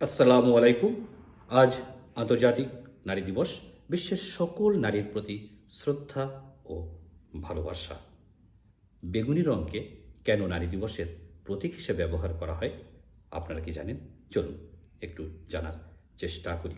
আসসালামু আলাইকুম। আজ আন্তর্জাতিক নারী দিবস। বিশ্বের সকল নারীর প্রতি শ্রদ্ধা ও ভালোবাসা। বেগুনি রঙকে কেন নারী দিবসের প্রতীক হিসেবে ব্যবহার করা হয়, আপনারা কি জানেন? চলুন একটু জানার চেষ্টা করি।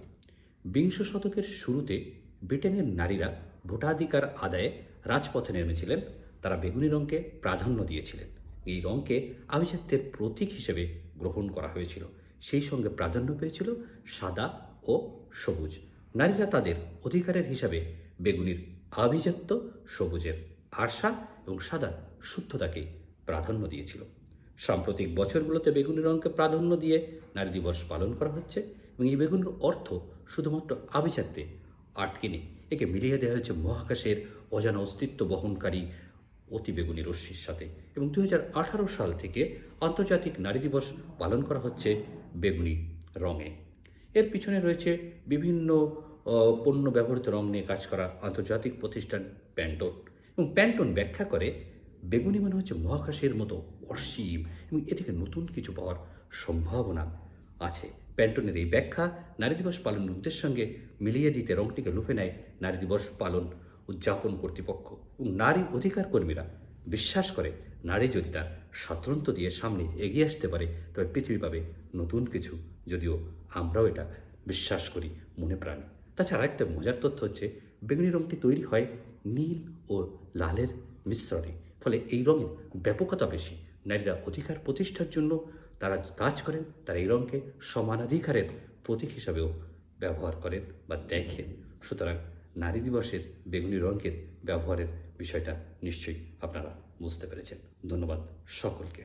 বিংশ শতকের শুরুতে ব্রিটেনের নারীরা ভোটাধিকার আদায়ে রাজপথে নেমেছিলেন। তারা বেগুনি রঙকে প্রাধান্য দিয়েছিলেন। এই রঙকে আভিজাত্যের প্রতীক হিসেবে গ্রহণ করা হয়েছিল। সেই সঙ্গে প্রাধান্য পেয়েছিল সাদা ও সবুজ। নারীরা তাদের অধিকারের হিসাবে বেগুনির আভিজাত্য, সবুজের আরসা এবং সাদা শুদ্ধতাকে প্রাধান্য দিয়েছিল। সাম্প্রতিক বছরগুলোতে বেগুনি রঙকে প্রাধান্য দিয়ে নারী দিবস পালন করা হচ্ছে এবং এই বেগুনের অর্থ শুধুমাত্র আভিজাত্যে আটকে নেই একে মিলিয়ে দেওয়া হয়েছে মহাকাশের অজানা অস্তিত্ব বহনকারী অতি বেগুনি রশ্মির সাথে। এবং দু হাজার আঠারো সাল থেকে আন্তর্জাতিক নারী দিবস পালন করা হচ্ছে বেগুনি রঙে। এর পিছনে রয়েছে বিভিন্ন পণ্য ব্যবহৃত রং নিয়ে কাজ করা আন্তর্জাতিক প্রতিষ্ঠান প্যান্টন। এবং প্যান্টন ব্যাখ্যা করে, বেগুনি মানে হচ্ছে মহাকাশের মতো অসীম এবং এ থেকে নতুন কিছু পাওয়ার সম্ভাবনা আছে। প্যান্টনের এই ব্যাখ্যা নারী দিবস পালনের উদ্দেশ্যের সঙ্গে মিলিয়ে দিতে রংটিকে লুফে নেয় নারী দিবস পালন উদযাপন কর্তৃপক্ষ এবং নারী অধিকার কর্মীরা। বিশ্বাস করে, নারী যদি তার স্বাতন্ত্র্য দিয়ে সামনে এগিয়ে আসতে পারে, তবে পৃথিবী পাবে নতুন কিছু। যদিও আমরাও এটা বিশ্বাস করি মনে প্রাণে। তাছাড়া একটা মজার তথ্য হচ্ছে, বেগুনি রঙটি তৈরি হয় নীল ও লালের মিশ্রণে, ফলে এই রঙের ব্যাপকতা বেশি। নারীরা অধিকার প্রতিষ্ঠার জন্য তারা কাজ করেন, তারা এই রঙকে সমানাধিকারের প্রতীক হিসাবেও ব্যবহার করেন বা দেখেন। সুতরাং নারী দিবসের বেগুনি রঙের ব্যবহারের বিষয়টা নিশ্চয়ই আপনারা বুঝতে পেরেছেন। ধন্যবাদ সকলকে।